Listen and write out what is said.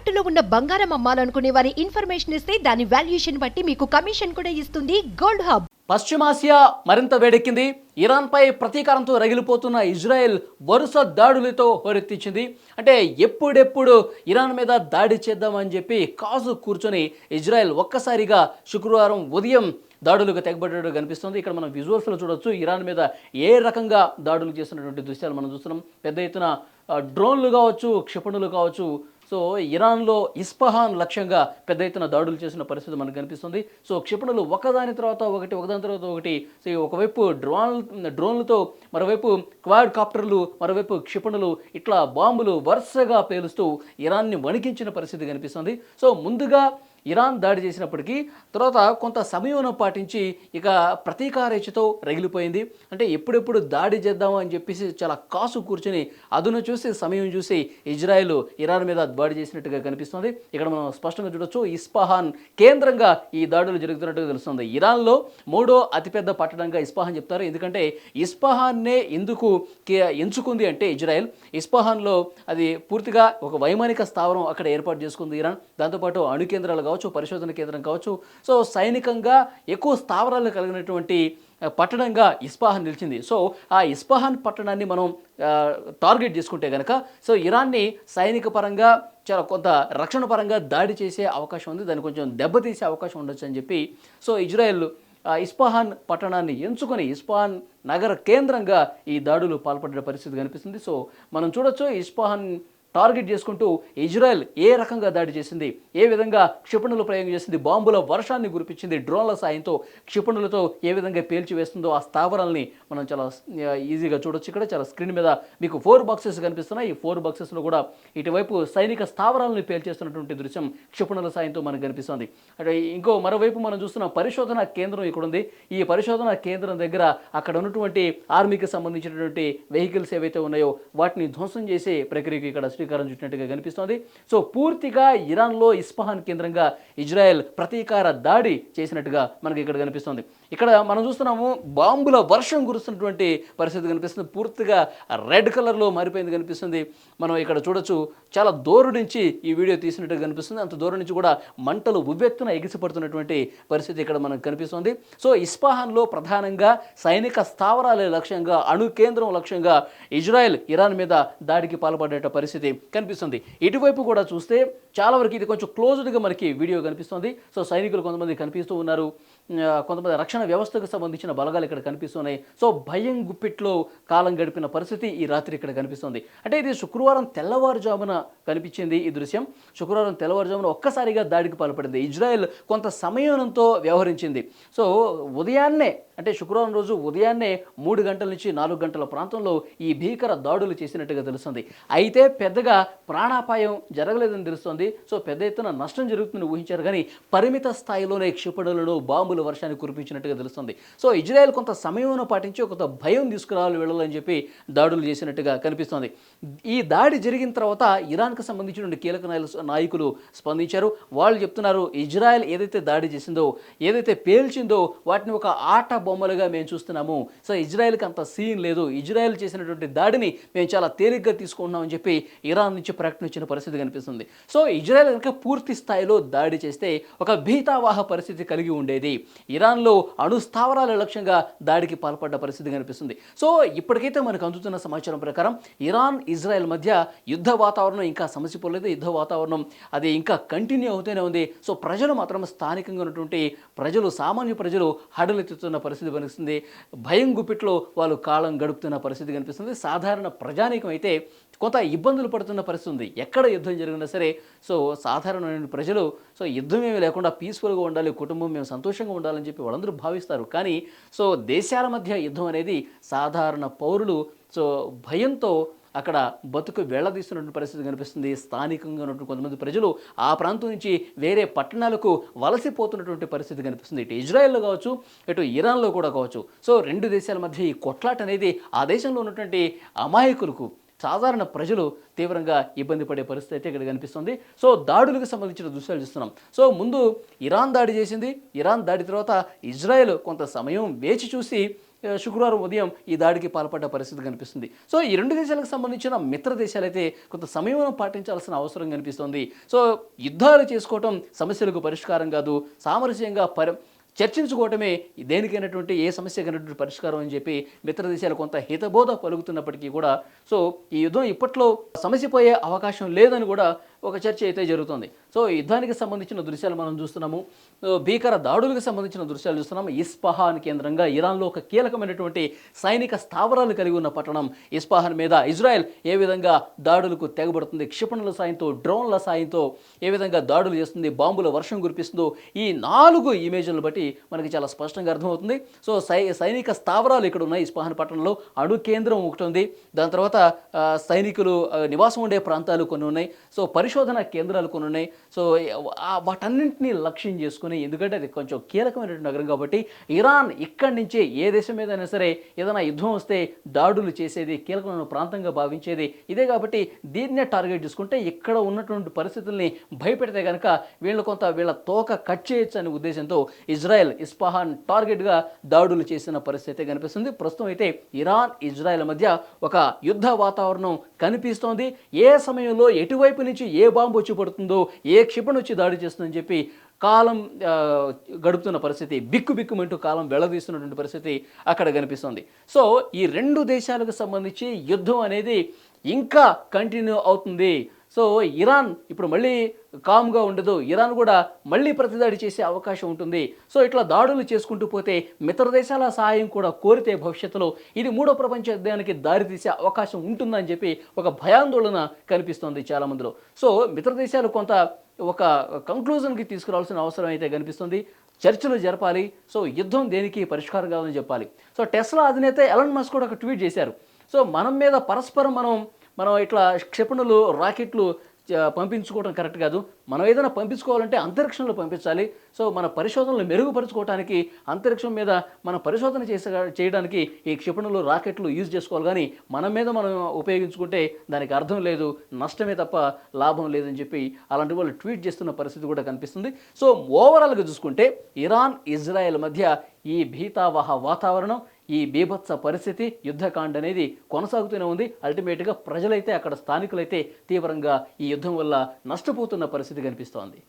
తాకట్టులో ఉన్న బంగారం అమ్మాలనుకునే వారి ఇన్ఫర్మేషన్ ఇస్తే దాని వాల్యుయేషన్ బట్టి మీకు కమిషన్ కూడా ఇస్తుంది గోల్డ్ హబ్. పశ్చిమాసియా మరింత వేడెక్కింది. ఇరాన్పై ప్రతీకారంతో రగిలిపోతున్న ఇజ్రాయెల్ వరుస దాడులతో హోరెత్తించింది. అంటే ఎప్పుడెప్పుడు ఇరాన్ మీద దాడి చేద్దామని చెప్పి కాసు కూర్చొని ఇజ్రాయెల్ ఒక్కసారిగా శుక్రవారం ఉదయం దాడులకు తెగబడ్డట్టు కనిపిస్తుంది. ఇక్కడ మనం విజువల్స్లో చూడొచ్చు ఇరాన్ మీద ఏ రకంగా దాడులు చేస్తున్నటువంటి దృశ్యాలు మనం చూస్తున్నాం. పెద్ద ఎత్తున డ్రోన్లు కావచ్చు క్షిపణులు కావచ్చు సో ఇరాన్లో ఇస్పహాన్ లక్ష్యంగా పెద్ద ఎత్తున దాడులు చేసిన పరిస్థితి మనకు కనిపిస్తుంది. సో క్షిపణులు ఒకదాని తర్వాత ఒకటి ఒకదాని తర్వాత ఒకటి. సో ఒకవైపు డ్రోన్ డ్రోన్లతో మరోవైపు క్వాడ్ కాప్టర్లు మరోవైపు క్షిపణులు ఇట్లా బాంబులు వరుసగా పేలుస్తూ ఇరాన్ని వణికించిన పరిస్థితి కనిపిస్తుంది. సో ముందుగా ఇరాన్ దాడి చేసినప్పటికీ తర్వాత కొంత సమయం పాటించి ఇక ప్రతీకారేచతో రగిలిపోయింది. అంటే ఎప్పుడెప్పుడు దాడి చేద్దాము అని చెప్పేసి చాలా కాసు కూర్చొని అదును చూసి సమయం చూసి ఇజ్రాయెల్ ఇరాన్ మీద దాడి చేసినట్టుగా కనిపిస్తుంది. ఇక్కడ మనం స్పష్టంగా చూడొచ్చు ఇస్పాహాన్ కేంద్రంగా ఈ దాడులు జరుగుతున్నట్టుగా తెలుస్తుంది. ఇరాన్లో మూడో అతిపెద్ద పట్టణంగా ఇస్పాహాన్ చెప్తారు. ఎందుకంటే ఇస్పాహాన్నే ఎందుకు కే- ఎంచుకుంది అంటే ఇజ్రాయెల్. ఇస్పాహాన్లో అది పూర్తిగా ఒక వైమానిక స్థావరం అక్కడ ఏర్పాటు చేసుకుంది ఇరాన్. దాంతోపాటు అణు కేంద్రాలు కావచ్చు పరిశోధన కేంద్రం కావచ్చు. సో సైనికంగా ఎక్కువ స్థావరాలు కలిగినటువంటి పట్టణంగా ఇస్పాహాన్ నిలిచింది. సో ఆ ఇస్పాహాన్ పట్టణాన్ని మనం టార్గెట్ చేసుకుంటే కనుక సో ఇరాన్ని సైనిక పరంగా చాలా కొంత రక్షణ పరంగా దాడి చేసే అవకాశం ఉంది. దాన్ని కొంచెం దెబ్బతీసే అవకాశం ఉండొచ్చు అని చెప్పి సో ఇజ్రాయెల్ ఆ, ఇస్పాహాన్ పట్టణాన్ని ఎంచుకొని ఇస్పాహాన్ నగర కేంద్రంగా ఈ దాడులు పాల్పడిన పరిస్థితి కనిపిస్తుంది. సో మనం చూడొచ్చు ఇస్పాహాన్ టార్గెట్ చేసుకుంటూ ఇజ్రాయెల్ ఏ రకంగా దాడి చేసింది ఏ విధంగా క్షిపణులు ప్రయోగం చేసింది బాంబుల వర్షాన్ని గురిపించింది డ్రోన్ల సాయంతో క్షిపణులతో ఏ విధంగా పేల్చి వేస్తుందో ఆ స్థావరాలని మనం చాలా ఈజీగా చూడొచ్చు ఇక్కడ. చాలా స్క్రీన్ మీద మీకు ఫోర్ బాక్సెస్ కనిపిస్తున్నాయి. ఈ ఫోర్ బాక్సెస్లో కూడా ఇటువైపు సైనిక స్థావరాలను పేల్చేస్తున్నటువంటి దృశ్యం క్షిపణుల సాయంతో మనకు కనిపిస్తుంది. అంటే ఇంకో మరోవైపు మనం చూస్తున్న పరిశోధన కేంద్రం ఇక్కడ ఉంది. ఈ పరిశోధన కేంద్రం దగ్గర అక్కడ ఉన్నటువంటి ఆర్మీకి సంబంధించినటువంటి వెహికల్స్ ఏవైతే ఉన్నాయో వాటిని ధ్వంసం చేసే ప్రక్రియకు ఇక్కడ శ్రీకారం చుట్టినట్టుగా కనిపిస్తోంది. సో పూర్తిగా ఇరాన్లో ఇస్ఫహాన్ కేంద్రంగా ఇజ్రాయెల్ ప్రతీకార దాడి చేసినట్టుగా మనకి ఇక్కడ కనిపిస్తోంది. ఇక్కడ మనం చూస్తున్నాము బాంబుల వర్షం కురుస్తున్నటువంటి పరిస్థితి కనిపిస్తుంది. పూర్తిగా రెడ్ కలర్లో మారిపోయింది కనిపిస్తుంది. మనం ఇక్కడ చూడొచ్చు చాలా దూరం నుంచి ఈ వీడియో తీసినట్టుగా కనిపిస్తుంది. అంత దూరం నుంచి కూడా మంటలు ఉవ్వెత్తున ఎగిసిపడుతున్నటువంటి పరిస్థితి ఇక్కడ మనకు కనిపిస్తుంది. సో ఇస్పాహాన్లో ప్రధానంగా సైనిక స్థావరాల లక్ష్యంగా అణు కేంద్రం లక్ష్యంగా ఇజ్రాయెల్ ఇరాన్ మీద దాడికి పాల్పడేట పరిస్థితి కనిపిస్తుంది. ఇటువైపు కూడా చూస్తే చాలా వరకు ఇది కొంచెం క్లోజ్డ్గా మనకి వీడియో కనిపిస్తుంది. సో సైనికులు కొంతమంది కనిపిస్తూ ఉన్నారు. కొంతమంది రక్షణ వ్యవస్థకు సంబంధించిన బలగాలు ఇక్కడ కనిపిస్తున్నాయి. సో భయం గుప్పిట్లో కాలం గడిపిన పరిస్థితి ఈ రాత్రి ఇక్కడ కనిపిస్తుంది. అంటే ఇది శుక్రవారం తెల్లవారుజామున కనిపించింది ఈ దృశ్యం. శుక్రవారం తెల్లవారుజామున ఒక్కసారిగా దాడికి పాల్పడింది. ఇజ్రాయెల్ కొంత సమయంతో వ్యవహరించింది. సో ఉదయాన్నే అంటే శుక్రవారం రోజు ఉదయాన్నే మూడు గంటల నుంచి నాలుగు గంటల ప్రాంతంలో ఈ భీకర దాడులు చేసినట్టుగా తెలుస్తుంది. అయితే పెద్దగా ప్రాణాపాయం జరగలేదని తెలుస్తుంది. సో పెద్ద ఎత్తున నష్టం జరుగుతుందని ఊహించారు. కానీ పరిమిత స్థాయిలోనే క్షిపణులను బాంబుల వర్షాన్ని కురిపించినట్టుగా తెలుస్తుంది. సో ఇజ్రాయెల్ కొంత సమయం పాటించి కొంత భయం తీసుకురావాలి వెళ్ళాలని చెప్పి దాడులు చేసినట్టుగా కనిపిస్తోంది. ఈ దాడి జరిగిన తర్వాత ఇరాన్కి సంబంధించిన కీలక నాయకులు స్పందించారు. వాళ్ళు చెప్తున్నారు ఇజ్రాయెల్ ఏదైతే దాడి చేసిందో ఏదైతే పేల్చిందో వాటిని ఒక ఆట బొమ్మలుగా మేము చూస్తున్నాము. సో ఇజ్రాయెల్కి అంత సీన్ లేదు. ఇజ్రాయెల్ చేసినటువంటి దాడిని మేము చాలా తేలిగ్గా తీసుకుంటున్నామని చెప్పి ఇరాన్ నుంచి ప్రకటన ఇచ్చిన పరిస్థితి కనిపిస్తుంది. సో ఇజ్రాయెల్ కనుక పూర్తి స్థాయిలో దాడి చేస్తే ఒక భీతావాహ పరిస్థితి కలిగి ఉండేది. ఇరాన్లో అణు స్థావరాల లక్ష్యంగా దాడికి పాల్పడ్డ పరిస్థితి కనిపిస్తుంది. సో ఇప్పటికైతే మనకు అందుతున్న సమాచారం ప్రకారం ఇరాన్ ఇజ్రాయెల్ మధ్య యుద్ధ వాతావరణం ఇంకా సమసిపోలేదు యుద్ధ వాతావరణం అది ఇంకా కంటిన్యూ అవుతూనే ఉంది. సో ప్రజలు మాత్రం స్థానికంగా ఉన్నటువంటి ప్రజలు సామాన్య ప్రజలు హడలెత్తుతున్న పరిస్థితి పరిస్థితి కనిపిస్తుంది. భయం గుప్పిట్లో వాళ్ళు కాలం గడుపుతున్న పరిస్థితి కనిపిస్తుంది. సాధారణ ప్రజానీకం అయితే కొంత ఇబ్బందులు పడుతున్న పరిస్థితి ఉంది. ఎక్కడ యుద్ధం జరిగినా సరే సో సాధారణమైన ప్రజలు సో యుద్ధం ఏమీ లేకుండా పీస్ఫుల్గా ఉండాలి కుటుంబం మేము సంతోషంగా ఉండాలని చెప్పి వాళ్ళందరూ భావిస్తారు. కానీ సో దేశాల మధ్య యుద్ధం అనేది సాధారణ పౌరులు సో భయంతో అక్కడ బతుకు వెళ్ళదీస్తున్నటువంటి పరిస్థితి కనిపిస్తుంది. స్థానికంగా ఉన్నటువంటి కొంతమంది ప్రజలు ఆ ప్రాంతం నుంచి వేరే పట్టణాలకు వలసిపోతున్నటువంటి పరిస్థితి కనిపిస్తుంది. ఇటు ఇజ్రాయెల్లో కావచ్చు ఇటు ఇరాన్లో కూడా కావచ్చు. సో రెండు దేశాల మధ్య ఈ కొట్లాట అనేది ఆ దేశంలో ఉన్నటువంటి అమాయకులకు సాధారణ ప్రజలు తీవ్రంగా ఇబ్బంది పడే పరిస్థితి అయితే ఇక్కడ కనిపిస్తుంది. సో దాడులకు సంబంధించిన దృశ్యాలు చూస్తున్నాం. సో ముందు ఇరాన్ దాడి చేసింది. ఇరాన్ దాడి తర్వాత ఇజ్రాయెల్ కొంత సమయం వేచి చూసి శుక్రవారం ఉదయం ఈ దాడికి పాల్పడ్డ పరిస్థితి కనిపిస్తుంది. సో ఈ రెండు దేశాలకు సంబంధించిన మిత్ర దేశాలైతే కొంత సమయం పాటించాల్సిన అవసరం కనిపిస్తుంది. సో యుద్ధాలు చేసుకోవటం సమస్యలకు పరిష్కారం కాదు. సామరస్యంగా పరి చర్చించుకోవటమే దేనికైనటువంటి ఏ సమస్యకైనటువంటి పరిష్కారం అని చెప్పి మిత్ర దేశాలు కొంత హితబోధ పలుకుతున్నప్పటికీ కూడా సో ఈ యుద్ధం ఇప్పట్లో సమస్య పోయే అవకాశం లేదని కూడా ఒక చర్చ అయితే జరుగుతుంది. సో యుద్ధానికి సంబంధించిన దృశ్యాలు మనం చూస్తున్నాము. భీకర దాడులకు సంబంధించిన దృశ్యాలు చూస్తున్నాము ఇస్పహాన్ కేంద్రంగా ఇరాన్లో ఒక కీలకమైనటువంటి సైనిక స్థావరాలు కలిగి ఉన్న పట్టణం ఇస్పాహాన్ మీద. ఇజ్రాయెల్ ఏ విధంగా దాడులకు తెగబడుతుంది? క్షిపణుల సాయంతో డ్రోన్ల సాయంతో ఏ విధంగా దాడులు చేస్తుంది? బాంబుల వర్షం కురిపిస్తుందో? ఈ నాలుగు ఇమేజ్లను బట్టి మనకి చాలా స్పష్టంగా అర్థమవుతుంది. సో సై సైనిక స్థావరాలు ఇక్కడ ఉన్నాయి ఇస్పాహాన్ పట్టణంలో. అణు కేంద్రం ఒకటి ఉంది. దాని తర్వాత సైనికులు నివాసం ఉండే ప్రాంతాలు కొన్ని ఉన్నాయి. సో పరిశోధన కేంద్రాలు కొన్ని ఉన్నాయి. సో వాటన్నింటినీ లక్ష్యం చేసుకుని ఎందుకంటే అది కొంచెం కీలకమైనటువంటి నగరం కాబట్టి ఇరాన్ ఇక్కడి నుంచే ఏ దేశం మీదైనా సరే ఏదైనా యుద్ధం వస్తే దాడులు చేసేది కీలకమైన ప్రాంతంగా భావించేది ఇదే కాబట్టి దీన్నే టార్గెట్ చేసుకుంటే ఇక్కడ ఉన్నటువంటి పరిస్థితుల్ని భయపెడితే కనుక వీళ్ళు కొంత వీళ్ళ తోక కట్ చేయొచ్చు అనే ఉద్దేశంతో ఇజ్రాయెల్ ఇస్పాహాన్ టార్గెట్గా దాడులు చేసిన పరిస్థితి కనిపిస్తుంది. ప్రస్తుతం అయితే ఇరాన్ ఇజ్రాయెల్ మధ్య ఒక యుద్ధ వాతావరణం కనిపిస్తోంది. ఏ సమయంలో ఎటువైపు నుంచి ఏ ఏ బాంబు వచ్చి పడుతుందో ఏ క్షిపణి వచ్చి దాడి చేస్తుందని చెప్పి కాలం గడుపుతున్న పరిస్థితి బిక్కు బిక్కుమంటూ కాలం వెళ్ళదీస్తున్నటువంటి పరిస్థితి అక్కడ కనిపిస్తుంది. సో ఈ రెండు దేశాలకు సంబంధించి యుద్ధం అనేది ఇంకా కంటిన్యూ అవుతుంది. సో ఇరాన్ ఇప్పుడు మళ్ళీ కామ్గా ఉండదు. ఇరాన్ కూడా మళ్ళీ ప్రతిదాడి చేసే అవకాశం ఉంటుంది. సో ఇట్లా దాడులు చేసుకుంటూ పోతే మిత్ర దేశాల సహాయం కూడా కోరితే భవిష్యత్తులో ఇది మూడో ప్రపంచ యుద్ధానికి దారితీసే అవకాశం ఉంటుందని చెప్పి ఒక భయాందోళన కనిపిస్తోంది చాలామందిలో. సో మిత్ర దేశాలు కొంత ఒక కంక్లూజన్కి తీసుకురావాల్సిన అవసరం అయితే కనిపిస్తుంది. చర్చలు జరపాలి. సో యుద్ధం దేనికి పరిష్కారం కావాలని చెప్పాలి. సో టెస్లా అధినేత ఎలన్ మస్క్ కూడా ఒక ట్వీట్ చేశారు. సో మనం మీద పరస్పరం మనం మనం ఇట్లా క్షిపణులు రాకెట్లు పంపించుకోవడం కరెక్ట్ కాదు. మనం ఏదైనా పంపించుకోవాలంటే అంతరిక్షంలో పంపించాలి. సో మన పరిశోధనలు మెరుగుపరుచుకోవడానికి అంతరిక్షం మీద మన పరిశోధన చేసే చేయడానికి ఈ క్షిపణులు రాకెట్లు యూజ్ చేసుకోవాలి. కానీ మన మీద మనం ఉపయోగించుకుంటే దానికి అర్థం లేదు నష్టమే తప్ప లాభం లేదని చెప్పి అలాంటి వాళ్ళు ట్వీట్ చేస్తున్న పరిస్థితి కూడా కనిపిస్తుంది. సో ఓవరాల్గా చూసుకుంటే ఇరాన్ ఇజ్రాయెల్ మధ్య ఈ భీతావహ వాతావరణం ఈ బీభత్స పరిస్థితి యుద్ధకాండ అనేది కొనసాగుతూనే ఉంది. అల్టిమేట్గా ప్రజలైతే అక్కడ స్థానికులైతే తీవ్రంగా ఈ యుద్ధం వల్ల నష్టపోతున్న పరిస్థితి కనిపిస్తోంది.